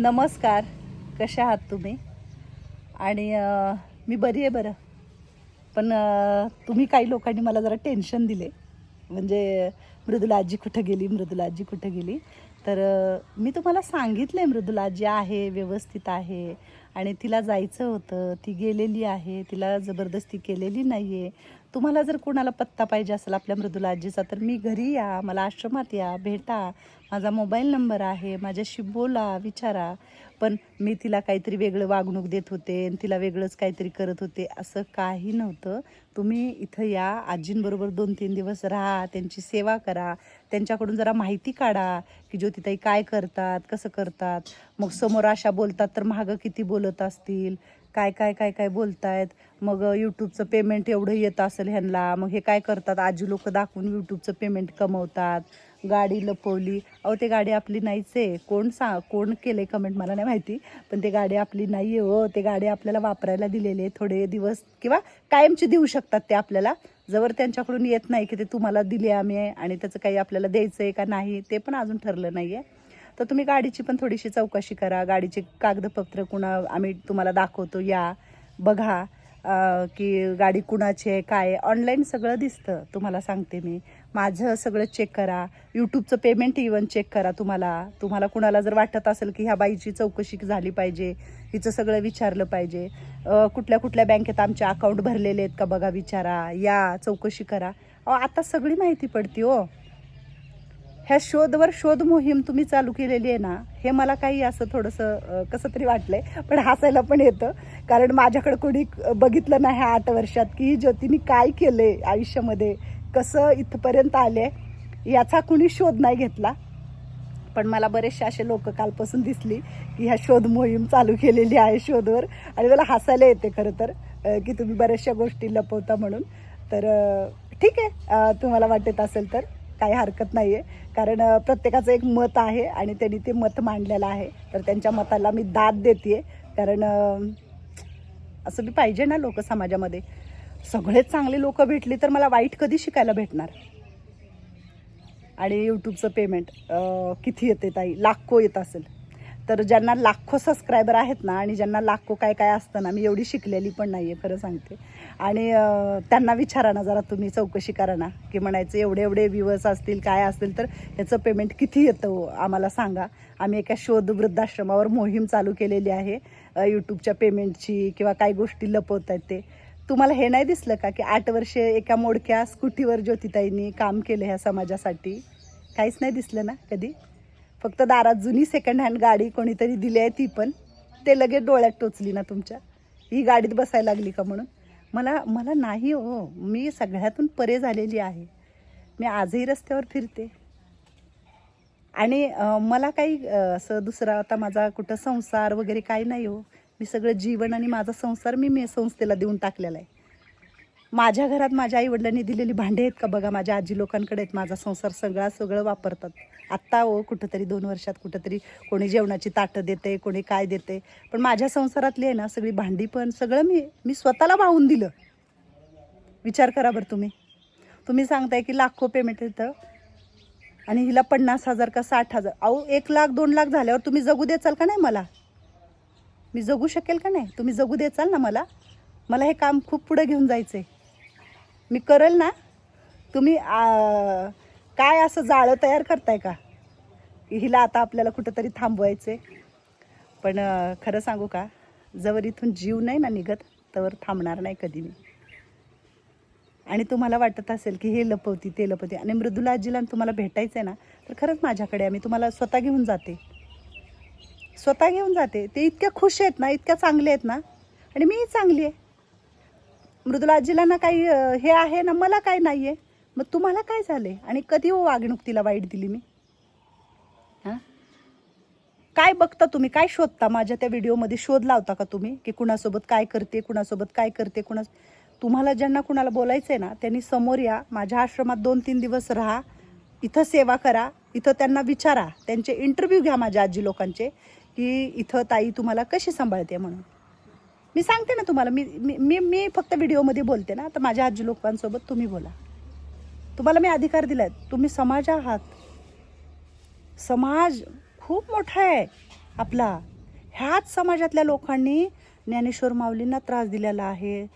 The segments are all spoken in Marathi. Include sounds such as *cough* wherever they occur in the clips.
नमस्कार. कशा आहात तुम्ही? आणि मी बरी आहे बरं. पण तुम्ही काही लोकांनी मला जरा टेन्शन दिले. म्हणजे मृदुला आजी कुठं गेली मृदुला आजी कुठं गेली? तर मी तुम्हाला सांगितलं आहे मृदुला आजी आहे व्यवस्थित आहे. आणि तिला जायचं होतं. ती गेलेली आहे. तिला जबरदस्ती केलेली नाही आहे तुम्हाला जर कोणाला पत्ता पाहिजे असेल आपल्या मृदुला आजीचा तर मी घरी या मला आश्रमात या भेटा. माझा मोबाईल नंबर आहे माझ्याशी बोला विचारा. पण मी तिला काहीतरी वेगळं वागणूक देत होते आणि तिला वेगळंच काहीतरी करत होते असं काही नव्हतं. तुम्ही इथं या आजींबरोबर दोन तीन दिवस राहा त्यांची सेवा करा. त्यांच्याकडून जरा माहिती काढा की ज्योतिताई काय करतात कसं करतात. मग समोर अशा बोलतात तर मागं किती बोलत असतील? काय काय काय काय बोलतायत? मग यूट्यूबचं पेमेंट एवढं येत असेल ह्यांना. मग हे काय करतात? आजी लोक दाखवून यूट्यूबचं पेमेंट कमवतात. गाडी लपवली. अहो ते गाडी आपली नाहीच आहे. कोण सा कोण केले कमेंट मला नाही माहिती. पण ते गाडी आपली नाही आहे हो. ते गाडी आपल्याला वापरायला दिलेली आहे थोडे दिवस किंवा कायमची देऊ शकतात ते आपल्याला. जवळ त्यांच्याकडून येत नाही की ते तुम्हाला दिले आम्ही आणि त्याचं काही आपल्याला द्यायचं आहे का नाही ते पण अजून ठरलं नाही आहे तर तुम्ही गाडीची पण थोडीशी चौकशी करा. गाडीचे कागदपत्र कुणा आम्ही तुम्हाला दाखवतो. या. बघा की गाडी कुणाची आहे काय ऑनलाईन सगळं दिसतं तुम्हाला सांगते मी. माझं सगळं चेक करा. यूट्यूबचं पेमेंट इवन चेक करा तुम्हाला. तुम्हाला कुणाला जर वाटत असेल की ह्या बाईची चौकशी झाली पाहिजे हिचं सगळं विचारलं पाहिजे. कुठल्या कुठल्या बँकेत आमचे अकाउंट भरलेले आहेत का बघा विचारा. या चौकशी करा. अहो आता सगळी माहिती पडते हो. ह्या शोधवर शोध मोहीम तुम्ही चालू केलेली आहे ना हे मला काही असं थोडंसं कसं तरी वाटलंय पण हसायला पण येतं. कारण माझ्याकडे कोणी बघितलं नाही ह्या आठ वर्षात की ज्योतीने काय केलंय आयुष्यामध्ये कसं इथपर्यंत आले याचा कुणी शोध नाही घेतला. पण मला बरेचसे असे लोक कालपासून दिसली की ह्या शोध मोहीम चालू केलेली आहे शोधवर. आणि मला हसायला येते खरं तर की तुम्ही बऱ्याचशा गोष्टी लपवता म्हणून. तर ठीक आहे तुम्हाला वाटत असेल तर. काही हरकत नाही आहे कारण प्रत्येकाचं एक मत आहे आणि त्यांनी ते मत मांडलेलं आहे. तर त्यांच्या मताला मी दाद देते कारण असं बी पाहिजे ना लोक समाजामध्ये. सगळेच चांगले लोक भेटली तर मला वाईट कधी शिकायला भेटणार? आणि यूट्यूबचं पेमेंट किती येते ताई? लाखो येत असेल. तर ज्यांना लाखो सबस्क्रायबर आहेत ना आणि ज्यांना लाखो काय काय असतं ना मी एवढी शिकलेली पण नाही आहे खरं सांगते. आणि त्यांना विचारा ना जरा तुम्ही चौकशी करा ना की म्हणायचं एवढे एवढे व्ह्यूवर्स असतील काय असतील तर याचं पेमेंट किती येतं आम्हाला सांगा. आम्ही एका शोध वृद्धाश्रमावर मोहीम चालू केलेली आहे यूट्यूबच्या पेमेंटची किंवा काही गोष्टी लपवत आहेत ते. तुम्हाला हे नाही दिसलं का की आठ वर्षे एका मोडक्या स्कूटीवर ज्योतिताईंनी काम केलं ह्या समाजासाठी? काहीच नाही दिसलं ना कधी? फक्त दारात जुनी सेकंड हँड गाडी कोणीतरी दिली आहे ती पण. ते लगेच डोळ्यात टोचली ना तुमच्या. ही गाडीत बसायला लागली का म्हणून? मला मला नाही हो. मी सगळ्यातून परे झालेली आहे. मी आजही रस्त्यावर फिरते. आणि मला काही असं दुसरा आता माझा कुठं संसार वगैरे काही नाही हो. मी सगळं जीवन आणि माझा संसार मी मी संस्थेला देऊन टाकलेला आहे. माझ्या घरात माझ्या आईवडिलांनी दिलेली भांडे आहेत का बघा? माझ्या आजी लोकांकडे आहेत. माझा संसार सगळा सगळं वापरतात. आत्ता ओ कुठंतरी दोन वर्षात कुठंतरी कोणी जेवणाची ताटं देते कोणी काय देते पण माझ्या संसारातली आहे ना सगळी भांडी पण सगळं मी मी स्वतःला वाहून दिलं. विचार करा बरं तुम्ही. तुम्ही सांगताय की लाखो पेमेंट येतं आणि हिला पन्नास हजार का साठ हजार? अहो एक लाख दोन लाख झाल्यावर तुम्ही जगू देचाल का नाही मला? मी जगू शकेल का नाही? तुम्ही जगू देचाल ना मला? मला हे काम खूप पुढं घेऊन जायचं आहे मी करेल ना? तुम्ही काय असं जाळं तयार करताय का? हिला आता आपल्याला कुठंतरी थांबवायचं आहे पण खरं सांगू का? जवळ इथून जीव नाही ना निघत तवर थांबणार नाही कधी मी. आणि तुम्हाला वाटत असेल की हे लपवती ते लपवती. आणि मृदुला आजीला तुम्हाला भेटायचं आहे ना तर खरंच माझ्याकडे आहे. मी तुम्हाला स्वतः घेऊन जाते. स्वतः घेऊन जाते. ते इतक्या खुश आहेत ना इतक्या चांगले आहेत ना. आणि मीही चांगली आहे. मृदुला आजीला ना काही हे आहे ना मला काय नाही आहे मग तुम्हाला काय झाले? आणि कधी हो वागणूक तिला वाईट दिली मी? हां? काय बघता तुम्ही? काय शोधता? माझ्या त्या व्हिडिओमध्ये शोध लावता का तुम्ही? की कुणासोबत काय करते कुणासोबत काय करते कुणा तुम्हाला ज्यांना कुणाला बोलायचं आहे ना त्यांनी समोर या माझ्या आश्रमात दोन तीन दिवस राहा इथं सेवा करा इथं त्यांना विचारा त्यांचे इंटरव्ह्यू घ्या माझ्या आजी लोकांचे की इथं ताई तुम्हाला कशी सांभाळते म्हणून. मी सांगते ना तुम्हाला मी मी मी मी फक्त व्हिडिओमध्ये बोलते ना तर माझ्या आजी लोकांसोबत तुम्ही बोला. तुम्हाला मी अधिकार दिला आहे तुम्ही समाज आहात. समाज खूप मोठा आहे आपला. ह्याच समाजातल्या लोकांनी ज्ञानेश्वर माऊलींना त्रास दिलेला आहे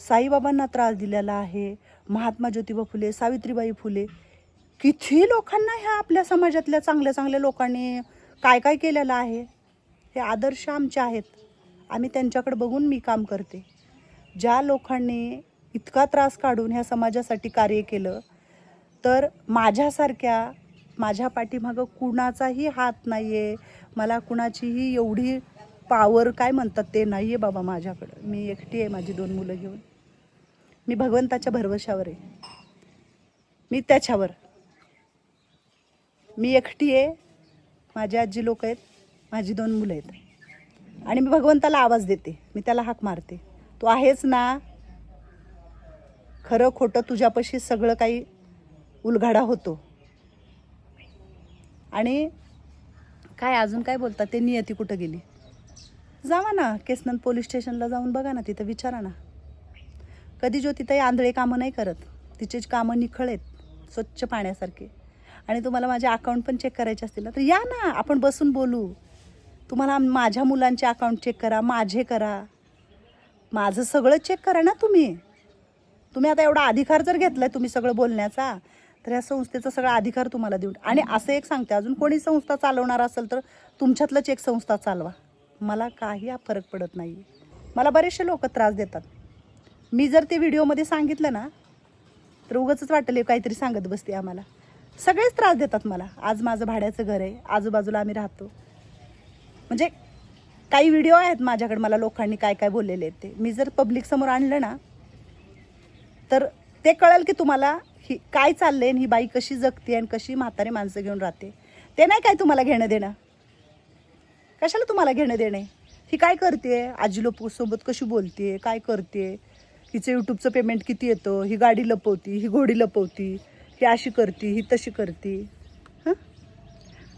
साईबाबांना त्रास दिलेला आहे महात्मा ज्योतिबा फुले सावित्रीबाई फुले. किती लोकांना ह्या आपल्या समाजातल्या चांगल्या चांगल्या लोकांनी काय काय केलेलं आहे? हे आदर्श आमचे आहेत. आम्ही त्यांच्याकडे बघून मी काम करते. ज्या लोकांनी इतका त्रास काढून ह्या समाजासाठी कार्य केलं तर माझ्यासारख्या माझ्या पाठीमागं कुणाचाही हात नाही आहे मला कुणाचीही एवढी पावर काय म्हणतात ते नाही आहे बाबा माझ्याकडं. मी एकटी आहे माझी दोन मुलं घेऊन. मी भगवंताच्या भरवशावर आहे. मी त्याच्यावर. मी एकटी आहे. माझी आजी लोक आहेत. माझी दोन मुलं आहेत. आणि मी भगवंताला आवाज देते. मी त्याला हाक मारते. तू आहेस ना? खरं खोटं तुझ्यापाशी सगळं काही उलघाडा होतो. आणि काय अजून काय बोलतात? ते नियती कुठं गेली? जावा ना केसनंद पोलीस स्टेशनला जाऊन बघा ना तिथं विचारा ना. कधी ज्योतिताई आंधळे कामं नाही करत? तिचे कामं निखळ आहेत स्वच्छ पाण्यासारखे. आणि तुम्हाला माझे अकाउंट पण चेक करायचे असतील ना तर या ना आपण बसून बोलू. तुम्हाला माझ्या मुलांचे अकाउंट चेक करा माझे करा. माझं सगळं चेक करा ना तुम्ही. तुम्ही आता एवढा अधिकार जर घेतलाय तुम्ही सगळं बोलण्याचा तर या संस्थेचा सगळा अधिकार तुम्हाला देऊन आणि असं एक सांगते अजून कोणी संस्था चालवणार असेल तर तुमच्यातलंच एक संस्था चालवा. मला काही फरक पडत नाही. मला बरेचसे लोक त्रास देतात. मी जर ते व्हिडिओमध्ये सांगितलं ना तर उगाच वाटेल काहीतरी सांगत बसते आम्हाला. सगळेच त्रास देतात मला. आज माझं भाड्याचं घर आहे. आजूबाजूला आम्ही राहतो. म्हणजे काही व्हिडिओ आहेत माझ्याकडे मला लोकांनी काय काय बोललेले आहेत ते. मी जर पब्लिक समोर आणलं ना तर ते कळेल की तुम्हाला ही काय चाललंय आणि ही बाई कशी जगते आणि कशी म्हातारे माणसं घेऊन राहते. ते नाही काय तुम्हाला घेणं देणं. कशाला तुम्हाला घेणं देणं ही काय करते आजी लोक सोबत कशी बोलते काय करते हिचं यूट्यूबचं पेमेंट किती येतं? ही गाडी लपवती ही घोडी लपवती ही अशी करते ही तशी करते.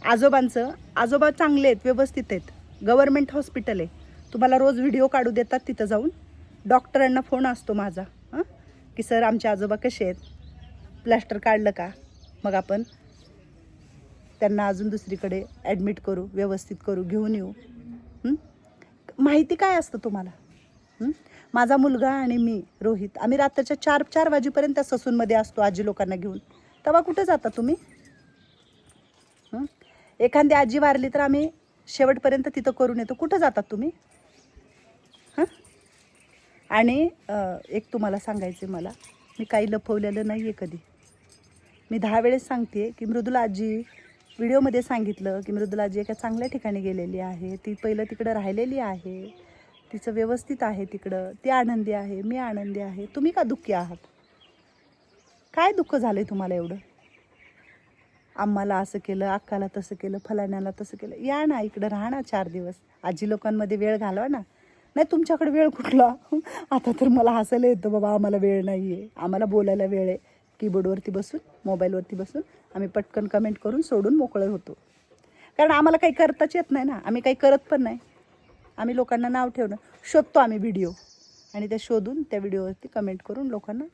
आजोबांचं आजोबा चांगले आहेत व्यवस्थित आहेत. गव्हर्मेंट हॉस्पिटल आहे. तुम्हाला रोज व्हिडिओ काढू देतात तिथं जाऊन. डॉक्टरांना फोन असतो माझा हां? की सर आमचे आजोबा कसे आहेत? प्लॅस्टर काढलं का? मग आपण त्यांना अजून दुसरीकडे ॲडमिट करू व्यवस्थित करू घेऊन येऊ. माहिती काय असतं तुम्हाला? माझा मुलगा आणि मी रोहित आम्ही रात्रीच्या चार चार वाजेपर्यंत त्या ससूनमध्ये असतो आजी लोकांना घेऊन. तेव्हा कुठं जाता तुम्ही? एखादी आजी वारली तर आम्ही शेवटपर्यंत तिथं करून येतो. कुठं जातात तुम्ही? हां? आणि एक तुम्हाला सांगायचं मला. मी काही लपवलेलं नाही आहे कधी. मी दहा वेळेस सांगते की मृदुलाजी व्हिडिओमध्ये सांगितलं की मृदुलाजी एका चांगल्या ठिकाणी गेलेली आहे. ती पहिलं तिकडं राहिलेली आहे. तिचं व्यवस्थित आहे तिकडं. ती आनंदी आहे मी आनंदी आहे. तुम्ही का दुःखी आहात? काय दुःख झालं आहे तुम्हाला एवढं? आम्हाला असं केलं अक्काला तसं केलं फलाण्याला तसं केलं. या ना इकडं राहा ना चार दिवस. आजी लोकांमध्ये वेळ घालवा ना. नाही तुमच्याकडे वेळ कुठला? *laughs* आता तर मला हसायला येतं बाबा आम्हाला वेळ नाही आहे आम्हाला बोलायला वेळ आहे. कीबोर्डवरती बसून मोबाईलवरती बसून आम्ही पटकन कमेंट करून सोडून मोकळं होतो. कारण आम्हाला काही करताच येत नाही ना. आम्ही काही करत पण नाही. आम्ही लोकांना नाव ठेवणं शोधतो आम्ही व्हिडिओ आणि त्या शोधून त्या व्हिडिओवरती कमेंट करून लोकांना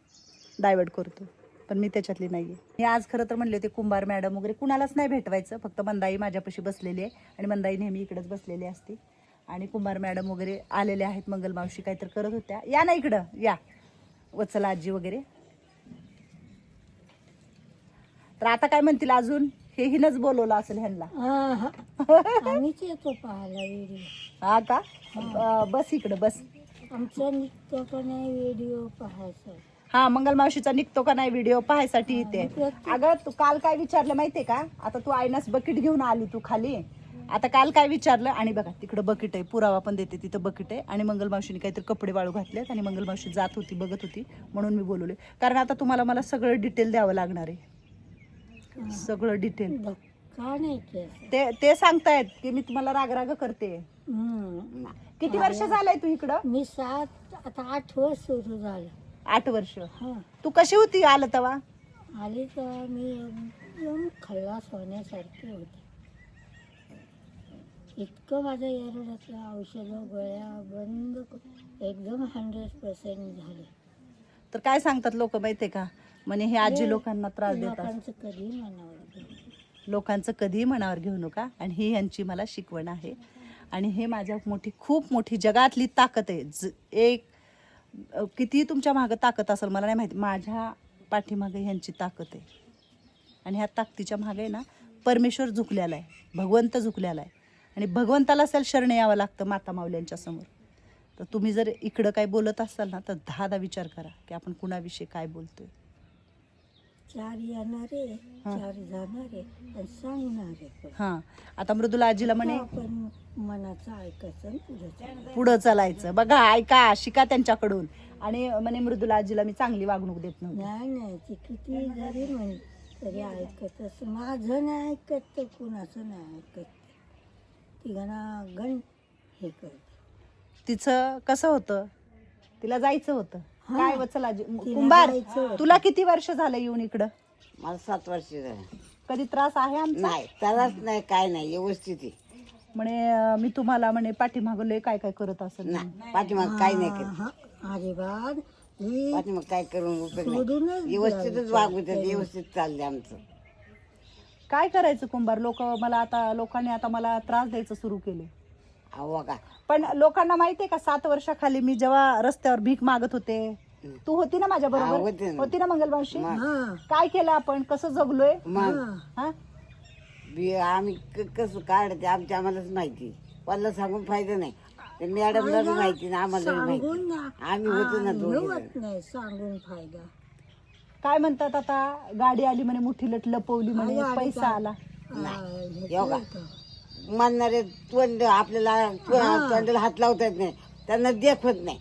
डायवर्ट करतो. पण मी त्याच्यातली नाही मी आज खरं तर म्हणले होते कुंभार मॅडम वगैरे कुणालाच नाही भेटवायचं फक्त मंदाई माझ्यापाशी बसलेली आहे आणि मंदाई नेहमी इकडेच बसलेली असते. आणि कुंभार मॅडम वगैरे आलेले आहेत मंगलमावशी काहीतरी करत होत्या. या ना इकडं या. वत्सला आजी वगैरे. तर आता काय म्हणतील अजून? हे हिनच बोलवलं असेल ह्यांना. आहा. *laughs* आम्हीच येतो पाहायला व्हिडिओ हा का? बस इकडं बस. आमचा निघतो का नाही व्हिडिओ पाहायचा. हा मंगल मावशीचा निघतो का नाही व्हिडिओ पाहायसाठी येते अगं तू काल काय विचारलं माहितीये का? आता तू आयनास बकेट घेऊन आली तू खाली. आता काल काय विचारलं? आणि बघा तिकडं बकेट आहे. पुरावा पण देते तिथं बकेट आहे. आणि मंगल मावशीने काहीतरी कपडे वाळू घातलेत आणि मंगल मावशी जात होती बघत होती. म्हणून मी बोलवले. कारण आता तुम्हाला मला सगळं डिटेल द्यावं लागणार आहे. सगळं डिटेल ते ते सांगतायत की मी तुम्हाला रागराग करते. किती वर्ष झालंय तू इकडं? मी सात आता आठ वर्ष सुरू झालं. आठ वर्ष. हा. तू कशी होती आलं तेव्हा? आली तर मी एकदम खल्लास होण्यासारखे होते. इतकं माझं एरडातलं औषधं गोळ्या बंद क- एकदम हंड्रेड पर्सेंट झाले. तर काय सांगतात लोक माहितीये का? म्हणे हे आजी लोकांना त्रास देतात लोकांचं कधी म्हणावं लोकांचं कधीही मनावर घेऊ नका. आणि ही यांची मला शिकवण आहे. आणि हे माझ्या मोठी खूप मोठी जगातली ताकद आहे. ज एक कितीही तुमच्या मागं ताकद असेल मला नाही माहिती. माझ्या पाठीमागे ह्यांची ताकद आहे. आणि ह्या ताकदीच्या मागे ना परमेश्वर झुकलेला आहे. भगवंत झुकलेला आहे. आणि भगवंताला असेल शरण यावं लागतं माता माऊल्यांच्या समोर. तर तुम्ही जर इकडं काय बोलत असाल ना तर दहा दहा विचार करा की आपण कुणाविषयी काय बोलतोय. चार येणारे. चार जाणारे आणि सांगणारे पण. हां. आता मृदुला आजीला म्हणे आपण मनाचं ऐकायचं आणि पुढे चालायचं. पुढं चालायचं. बघा ऐका शिका त्यांच्याकडून. आणि म्हणे मृदुला आजीला मी चांगली वागणूक देत नव्हते. नाही नाही ती किती जरी म्हण तरी ऐकतच माझं नाही ऐकत तर कुणाचं नाही ऐकत. ती गणा गण हे करते. तिचं कसं होतं? तिला जायचं होतं. काय वचल आजी कुंभार. तुला किती वर्ष झालं येऊन इकडं? मला सात वर्ष झालं. कधी त्रास आहे आमचा? नाही त्यालाच नाही काय नाही व्यवस्थित आहे. म्हणे अं, मी तुम्हाला म्हणे पाठीमागं लय काय काय करत असेल नाही पाठीमाग काय नाही ही पाठीमाग काय करून उपयोग सोडूनच नाही व्यवस्थितच. वागू त्यात व्यवस्थित चाललंय आमचं. काय करायचं कुंभार? लोक मला आता लोकांनी आता मला त्रास द्यायचं सुरू केले अहो का पण लोकांना माहितीये का सात वर्षाखाली मी जेव्हा रस्त्यावर भीक मागत होते तू होती ना माझ्या हा, बरोबर होते ना. होती ना मंगलमावशी? मग. हा. काय केलं आपण? कसं जगलोय? मग हा. बी आम्ही क- कसं काढते आमच्या आम्हालाच माहिती. मला सांगून फायदा नाही. ते मॅडमला बी माहिती ना आम्हाला बी सांगून माहिती ना. आम्ही होतो ना आ, दोघे होत नाही सांगून फायदा. काय म्हणतात आता? गाडी आली म्हणे मुठी लट लपवली म्हणे पैसा? आला. आ, हे योगा. होतं. म्हणणारे तोंड आपल्याला तोंडाला हात लावता येत नाही. त्यांना देखवत नाही.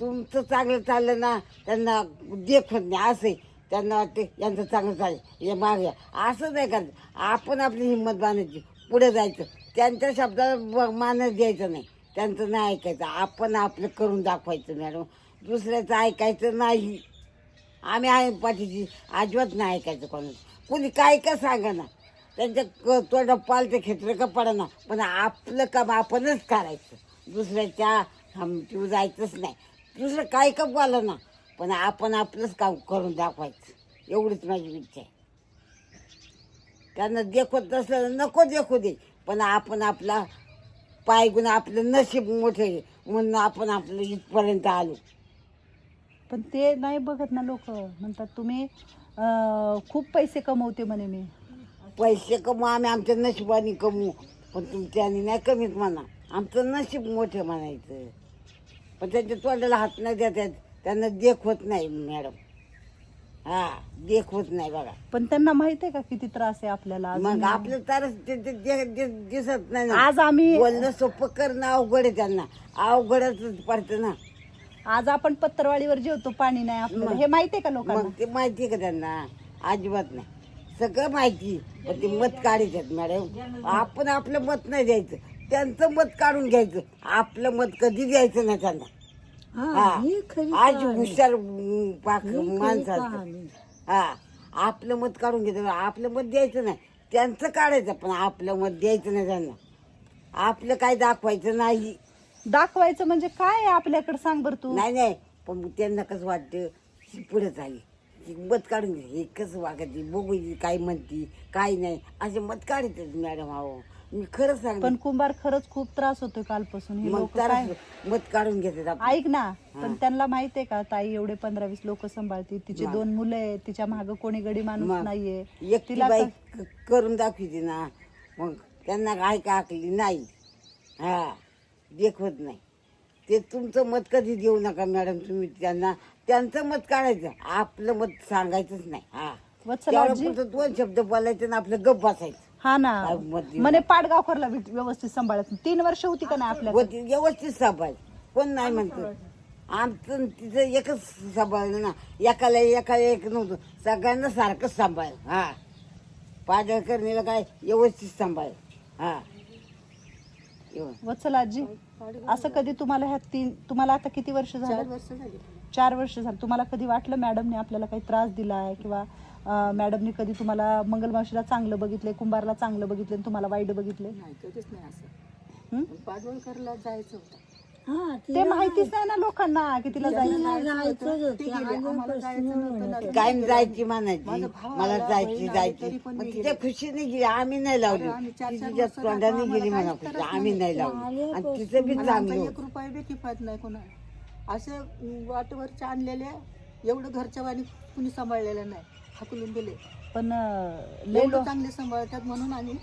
तुमचं चांगलं चाललं ना त्यांना देखवत नाही. असं. त्यांना वाटते यांचं चांगलं चालेल हे मागे असं नाही का आपण आपली हिंमत बांधायची पुढे जायचं. त्यांच्या शब्दाला मानच द्यायचं नाही. त्यांचं नाही ऐकायचं. आपण आपलं करून दाखवायचं मॅडम. दुसऱ्याचं ऐकायचं नाही. आम्ही आहे पाठीची अजिबात नाही ऐकायचं कोणाचं कोणी काय का सांगा ना त्यांच्या क तोंडा पालते खेत्र का पडना. पण आपलं काम आपणच करायचं. दुसऱ्याच्या हमटीव जायचंच नाही. दुसरं काय का बोला ना पण आपण आपलंच काम करून दाखवायचं. एवढीच माझी इच्छा आहे. त्यांना देखवत नसलं नको देखू दे पण आपण आपला पाय गुण आपलं नशीब मोठे म्हणून आपण आपलं इथपर्यंत आलो. पण ते नाही बघत ना लोक. म्हणतात तुम्ही अं, खूप पैसे कमवते म्हणे मी. पैसे कमवू आम्ही आमच्या नशिबाने कमवू. पण तुमच्यानी नाही कमीत म्हणा. आमचं नशीब मोठं म्हणायचं. पण त्यांच्या तोंडाला हात नाही देतात. त्यांना देखवत नाही मॅडम. हा देखवत नाही बघा. पण त्यांना माहीत आहे का किती त्रास आहे आपल्याला अजून? मग आपलं तरच ते- ते- ते- ते दिसत नाही ना. आज आम्ही बोलणं सोपं करणं अवघड आहे त्यांना. अवघडच पडतं ना. आज आपण पत्तरवाडीवर जेवतो पाणी नाही आपल्याला. हे माहिती आहे का लोकांना? मग ते माहिती आहे का त्यांना? अजिबात नाही. सगळं माहिती. पण ते मत काढायच्यात मॅडम. आपण आपलं मत नाही द्यायचं. त्यांचं मत काढून घ्यायचं. आपलं मत कधी द्यायचं नाही त्यांना. हा आज. हुशार पाक ही माणसाचं. हा. आपलं मत काढून घ्यायचं आपलं मत द्यायचं नाही. त्यांचं काढायचं पण आपलं मत द्यायचं नाही त्यांना. आपलं काय दाखवायचं नाही. दाखवायचं म्हणजे काय आपल्याकडे? सांग बर तू. नाही नाही. पण त्यांना कसं वाटतं? ही पुढे झाली मत काढून घे. हे कसं वागत बघू काय म्हणती काय नाही. असे मत काढतात मॅडम अहो. मी खरं सांगते. पण कुंभार खरंच खूप त्रास होतोय कालपासून. हे मग लोक काय तर मत काढून घेतात आपण. ऐक ना पण त्यांना माहितीये का ताई एवढे पंधरा वीस लोक सांभाळते तिचे दोन मुलं आहेत तिच्या माग कोणी गडी माणूस मग. नाहीये. एकटी तिला बाई क- क- करून दाखवते ना. मग त्यांना काय का आकली नाही. हा. देखवत नाही. ते तुमचं मत कधी देऊ नका मॅडम तुम्ही त्यांना. त्यांचं मत काढायचं. आपलं मत सांगायचंच नाही. हा. वत्सलाजी दोन शब्द बोलायचे ना आपलं गप बसायचं. हा ना. काय मत म्हणे पाटगावकरला व्यव- व्यवस्थित सांभाळत नाही. तीन वर्ष होती का नाही आपल्या व्यवस्थित सांभाळ कोण नाही म्हणतो. आमचं तिचं एकच सांभाळलं ना. एकाला एकाला एक नव्हतं. सगळ्यांना सारखंच सांभाळ हा. करणीला काय? व्यवस्थित सांभाळ हा. एवढं. वत्सलाजी असं कधी तुम्हाला ह्या तीन तुम्हाला आता किती वर्ष झालं? चार वर्ष झालं. तुम्हाला कधी वाटलं मॅडमने आपल्याला काही त्रास दिलाय किंवा अं, मॅडमने कधी तुम्हाला मंगलमावशीला चांगलं बघितलंय कुंभारला चांगलं बघितलंय आणि तुम्हाला वाईट बघितलंय? नाही कधीच नाही असं. पाडवळकरला जायचं होतं. ते माहितीच नाही ना लोकांना की तिला जायचं तिला जायचंच होतं आल्यापासून म्हणत काय जायची म्हणायची. मला जायची जायची. मग तिच्या खुशीने गेली. आम्ही नाही लावली. तिच्या तोंडाने गेली म्हणा खुशी आम्ही नाही. लावली. आणि तिचं बी चांगलं. एक रुपये बी किफायत नाही कोणाला असे वाटवरचे आणलेले एवढं घरच्या वाणी कुणी सांभाळलेलं नाही. हाकलून दिले. पण एवढं लो- चांगले सांभाळतात म्हणून आम्ही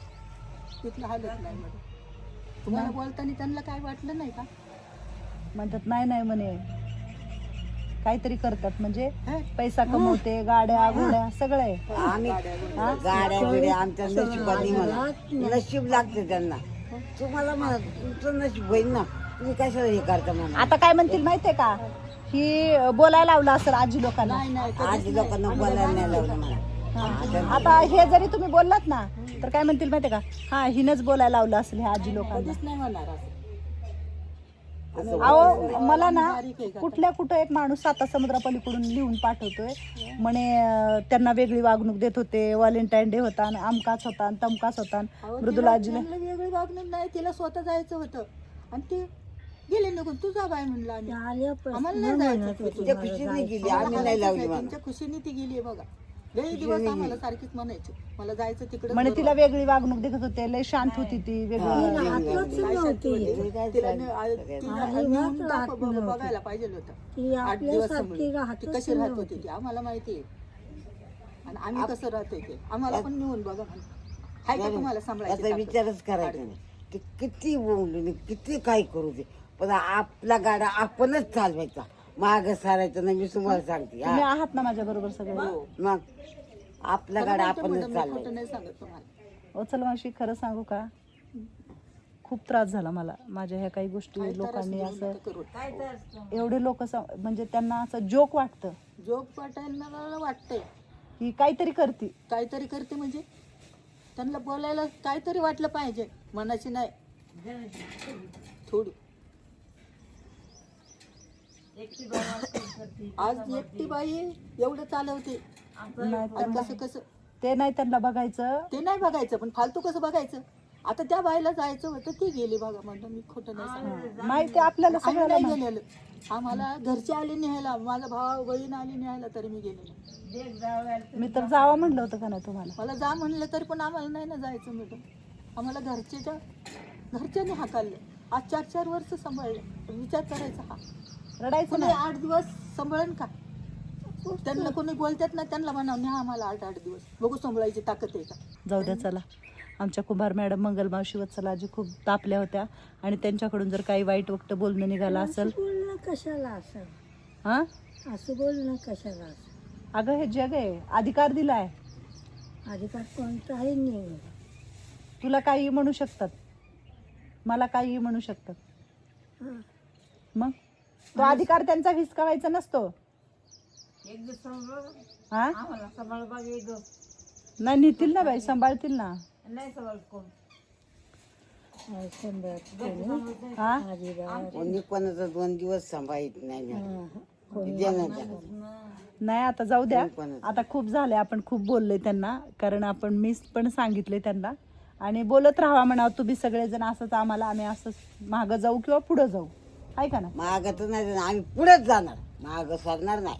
तिथलं हालत नाही तुम्हाला बोलताना त्यांना काय वाटलं नाही का? म्हणतात नाही नाही म्हणे. काहीतरी करतात म्हणजे हे? पैसा कमवते गाड्या घोड्या सगळं आहे. आम्ही गाड्या बिड्या आमच्या नशिबाने म्हणा नशीब लागते त्यांना. तुम्हाला म्हणा तुमचं नशीब होईल ना. तुम्ही कशाला हे करता म्हणा आता काय म्हणतील माहितीये का? ही अं, बोलायला लावलं असेल आजी लोकांना. नाही नाही आजी लोकांना बोलायला नाही लावलं आता हे जरी तुम्ही बोललात ना तर काय म्हणतील माहितीये का? हा हिनच बोलायला लावलं असेल ह्या आजी लोकांना कधीच नाही म्हणणार असं अहो मला ना कुठल्या कुठं एक माणूस साता समुद्रापलीकडून लिहून पाठवतोय. म्हणे त्यांना वेगळी वागणूक देत होते. व्हॅलेंटाईन डे होता आणि अमकाच होता आणि तमकाच होता मृदुला आजीला वेगळी वागणूक नाही तिला स्वतः जायचं होतं. आणि ती गेली निघून. तू जा बाय म्हणलं आम्हाला नाही जायचं म्हणत होती तिच्या खुशीने गेली आम्ही नाही लावली त्यांच्या खुशीने ती गेली बघा. लई दिवस आम्हाला सारखीच म्हणायची. मला जायचं तिकडे म्हणे तिला वेगळी वागणूक देत होते लय शांत होती ती वेगळी बघायला पाहिजे होतं. ती आठ दिवस कशी राहत होती ती आम्हाला माहिती आहे आणि आम्ही कसं राहतोय ते. आम्हाला पण नेऊन बघा हाय का तुम्हाला सांभाळायची? विचारच करायचा नाही. ते किती बोलू किती काही करू दे. पण आपला गाडा आपणच चालवायचा. माग सारायचं नाही मी तुम्हाला सांगते. हा. तुम्ही आहात ना माझ्या बरोबर सगळे? हो. मग आपला गाडा आपणच नाही सांगत तुम्हाला. ओ चल मावशी खरं सांगू का? खूप त्रास झाला मला. माझ्या ह्या काही गोष्टी लोकांनी असं. एवढे लोक म्हणजे त्यांना असं जोक वाटतं. जोग वाटायला वाटतंय. की काहीतरी करते. काहीतरी करते म्हणजे? त्यांना बोलायला काहीतरी वाटलं पाहिजे. मनाची नाही. थोडी. आज एकटी बाई एवढं चालवते. आणि कसं कसं? ते नाही त्यांना बघायचं. ते नाही बघायचं पण फालतू कसं बघायचं? आता त्या बाईला जायचं होतं ती गेली बघा म्हणलं मी खोटं नाही. माहिती आपल्याला आम्ही सगळ्याला नाही माहिती. गेलेलो. आम्हाला घरचे आले न्यायला माझा भाव बहीण आली न्यायला तरी मी गेले नाही. मी तर जावा म्हणलं होतं का नाही तुम्हाला? मला जा म्हणलं तरी पण आम्हाला नाही ना जायचं मॅडम आम्हाला घरच्याच्या घरच्याने हाकालले. आज चार चार वर्ष सांभाळले. विचार करायचा हा. रडायचं कोणी नाही. आठ दिवस सांभाळन का? त्यांना कोणी बोलतात ना त्यांना म्हणा न्या आम्हाला आठ आठ दिवस. बघू सांभाळायची ताकद आहे का. जाऊ द्या चला. आमच्या कुंभार मॅडम मंगलमावशी वत्सलाजी खूप तापल्या होत्या. आणि त्यांच्याकडून जर काही वाईट वक्त बोलणं निघालं असेल बोलणं कशाला असं? हा? असं बोलणं कशाला असं? अगं हे जग आहे. अधिकार दिलाय. अधिकार कोणताही नाही तुला काही म्हणू शकतात. मला काही म्हणू शकतात. हं. मग? तो अधिकार त्यांचा हिसकावायचा नसतो. हा? नाही नेतील ना बाई सांभाळतील ना. कोणी? हा? कोणी कोणाचा दोन दिवस सांभाळत नाही. देणार. नाही. आता जाऊ द्या? आता खूप झाले आपण खूप बोललोय त्यांना. कारण आपण मी पण सांगितले त्यांना. आणि बोलत राहा म्हणा तुम्ही सगळेजण असंच आम्हाला आम्ही असंच मागं जाऊ किंवा पुढं जाऊ. आहे का ना मागं तर नाही जाणार. आम्ही पुढेच जाणार. माग सरणार नाही.